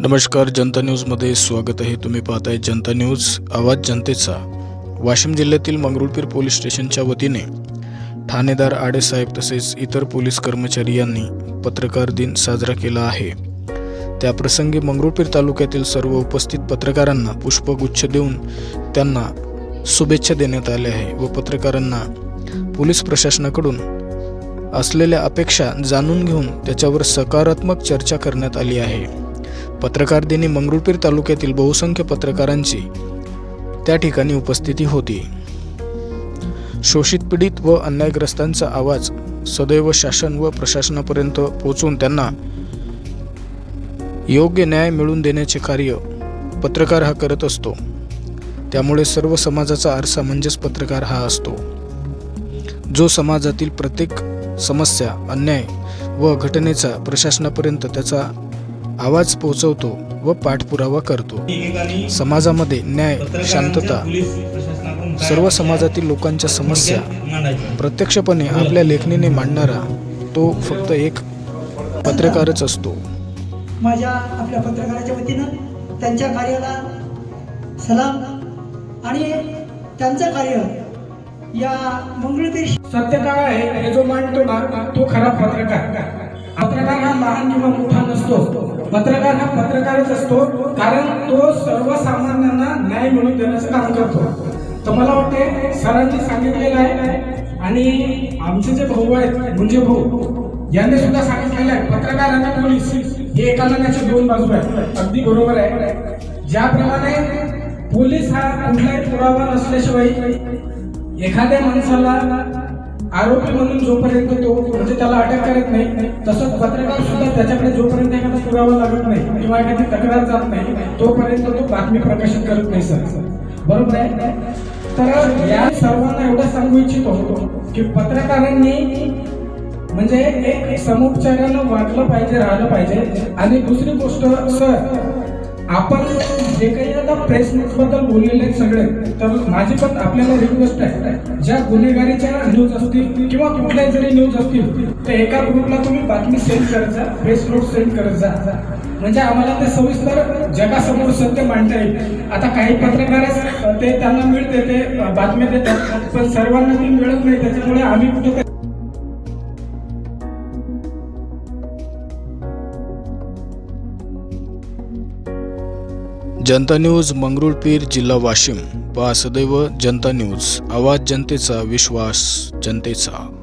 नमस्कार जनता न्यूजमध्ये स्वागत आहे. तुम्ही पाहताय जनता न्यूज आवाज जनतेचा. वाशिम जिल्ह्यातील मंगरुळपीर पोलीस स्टेशनच्या वतीने ठाणेदार आडेसाहेब तसेच इतर पोलीस कर्मचारी यांनी पत्रकार दिन साजरा केला आहे. त्याप्रसंगी मंगरुळपीर तालुक्यातील सर्व उपस्थित पत्रकारांना पुष्पगुच्छ देऊन त्यांना शुभेच्छा देण्यात आल्या आहे व पत्रकारांना पोलीस प्रशासनाकडून असलेल्या अपेक्षा जाणून घेऊन त्याच्यावर सकारात्मक चर्चा करण्यात आली आहे. पत्रकार दिनी मंगरुळपीर तालुक्यातील बहुसंख्य पत्रकारांची त्या ठिकाणी उपस्थिती होती. शोषित पीडित व अन्यायग्रस्तांचा आवाज सदैव शासन व प्रशासनापर्यंत पोहोचून त्यांना योग्य न्याय मिळवून देण्याचे कार्य पत्रकार हा करत असतो. त्यामुळे सर्व समाजाचा आरसा म्हणजेच पत्रकार हा असतो. जो समाजातील प्रत्येक समस्या अन्याय व घटनेचा प्रशासनापर्यंत त्याचा आवाज पोहोचवतो व पाठपुरावा करतो. समाजामध्ये न्याय शांतता सर्व समाजातील लोकांच्या समस्या प्रत्यक्षपणे आपल्या लेखणीने मांडणारा तो फक्त एक पत्रकारच असतो. माझ्या आपल्या पत्रकाराच्या वतीनं त्यांच्या कार्याला सलाम आणि त्यांचं कार्य या मंगळपीर सत्य काय आहे हे जो मांडतो ना तो खरा पत्रकार. पत्रकार हा लहान किंवा मोठा नसतो. पत्रकार हा पत्रकारच असतो कारण तो सर्वसामान्यांना न्याय मिळवून देण्याचं काम करतो. तर मला वाटते सरांनी सांगितलेलं आहे आणि आमचे जे भाऊ आहेत म्हणजे भाऊ यांनी सुद्धा सांगितलेलं आहे पत्रकार आणि पोलीस हे एका दोन बाजू आहेत. अगदी बरोबर आहे. ज्याप्रमाणे पोलीस हा कुठलाही पुरावा नसल्याशिवाय एखाद्या माणसाला आरोपी म्हणून जोपर्यंत तो म्हणजे त्याला अटक करत नाही तसंच पत्रकार सुद्धा त्याच्याकडे जोपर्यंत एखादा पुरावा लागत नाही किंवा एखादी तक्रार जात नाही तोपर्यंत तो बातमी प्रकाशित करत नाही सर. बरोबर आहे? तर या सर्वांना एवढं सांगू इच्छितो की पत्रकारांनी म्हणजे एक समुपचारानं वागलं पाहिजे राहिलं पाहिजे. आणि दुसरी गोष्ट सर आपण जे काही आता प्रेस बद्दल बोललेले आहेत सगळे तर माझी पण आपल्याला रिक्वेस्ट आहे. ज्या गुन्हेगारीच्या न्यूज असतील किंवा कुठल्याही जरी न्यूज असतील तर एका ग्रुपला तुम्ही बातमी सेंड करत जा प्रेस नोट सेंड करत जा. म्हणजे आम्हाला ते सविस्तर जगासमोर सत्य मांडता येईल. आता काही पत्रकार ते त्यांना मिळते ते बातम्या देतात पण सर्वांना ती मिळत नाही त्याच्यामुळे आम्ही कुठे जनता न्यूज मंगरुळपीर जिल्हा वाशिम. पहा सदैव जनता न्यूज. आवाज जनतेचा विश्वास जनतेचा.